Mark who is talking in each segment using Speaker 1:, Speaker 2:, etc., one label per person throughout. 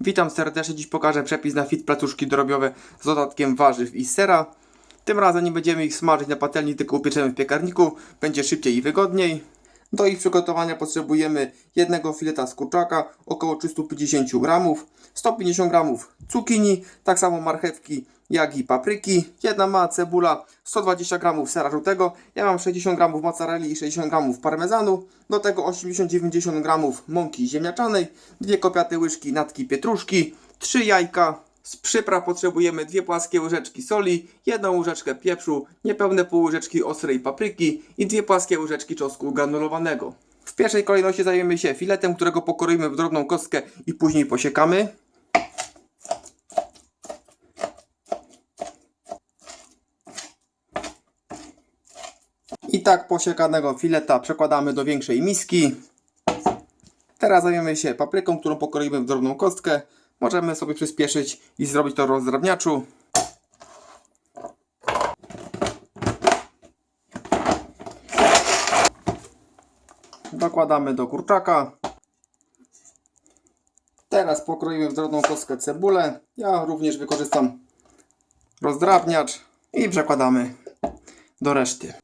Speaker 1: Witam serdecznie, dziś pokażę przepis na fit placuszki drobiowe z dodatkiem warzyw i sera. Tym razem nie będziemy ich smażyć na patelni, tylko upieczemy w piekarniku, będzie szybciej i wygodniej. Do ich przygotowania potrzebujemy jednego fileta z kurczaka, około 350 g, 150 g cukinii, tak samo marchewki jak i papryki, jedna mała cebula, 120 g sera żółtego, ja mam 60 g mozzarelli i 60 g parmezanu, do tego 80-90 g mąki ziemniaczanej, dwie kopiate łyżki natki pietruszki, 3 jajka, z przypraw potrzebujemy dwie płaskie łyżeczki soli, jedną łyżeczkę pieprzu, niepełne pół łyżeczki ostrej papryki i dwie płaskie łyżeczki czosnku granulowanego. W pierwszej kolejności zajmiemy się filetem, którego pokroimy w drobną kostkę i później posiekamy. I tak posiekanego fileta przekładamy do większej miski. Teraz zajmiemy się papryką, którą pokroimy w drobną kostkę. Możemy sobie przyspieszyć i zrobić to w rozdrabniaczu. Dokładamy do kurczaka. Teraz pokroimy w drobną kostkę cebulę. Ja również wykorzystam rozdrabniacz i przekładamy do reszty.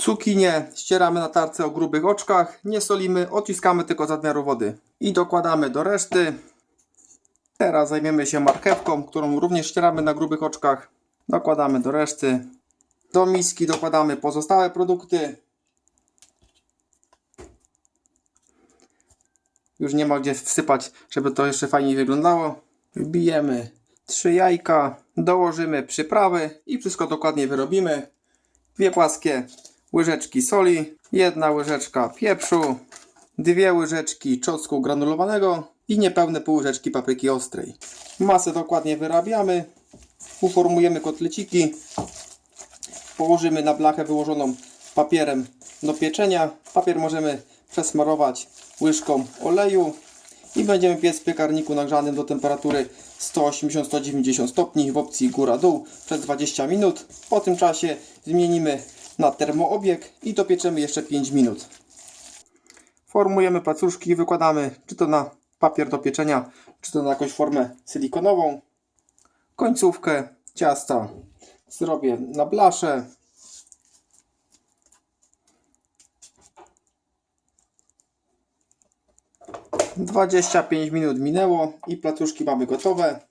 Speaker 1: Cukinię ścieramy na tarce o grubych oczkach, nie solimy, odciskamy tylko z nadmiaru wody. I dokładamy do reszty. Teraz zajmiemy się marchewką, którą również ścieramy na grubych oczkach. Dokładamy do reszty. Do miski dokładamy pozostałe produkty. Już nie ma gdzie wsypać, żeby to jeszcze fajniej wyglądało. Wbijemy trzy jajka, dołożymy przyprawy i wszystko dokładnie wyrobimy. Dwie płaskie łyżeczki soli, jedna łyżeczka pieprzu, dwie łyżeczki czosnku granulowanego i niepełne pół łyżeczki papryki ostrej. Masę dokładnie wyrabiamy, uformujemy kotleciki, położymy na blachę wyłożoną papierem do pieczenia. Papier możemy przesmarować łyżką oleju i będziemy piec w piekarniku nagrzanym do temperatury 180-190 stopni w opcji góra-dół przez 20 minut. Po tym czasie zmienimy na termoobieg i dopieczemy jeszcze 5 minut. Formujemy placuszki i wykładamy czy to na papier do pieczenia, czy to na jakąś formę silikonową. Końcówkę ciasta zrobię na blaszę. Dwadzieścia pięć minut minęło i placuszki mamy gotowe.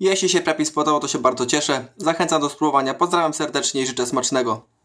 Speaker 1: Jeśli się przepis podobał, to się bardzo cieszę. Zachęcam do spróbowania. Pozdrawiam serdecznie i życzę smacznego.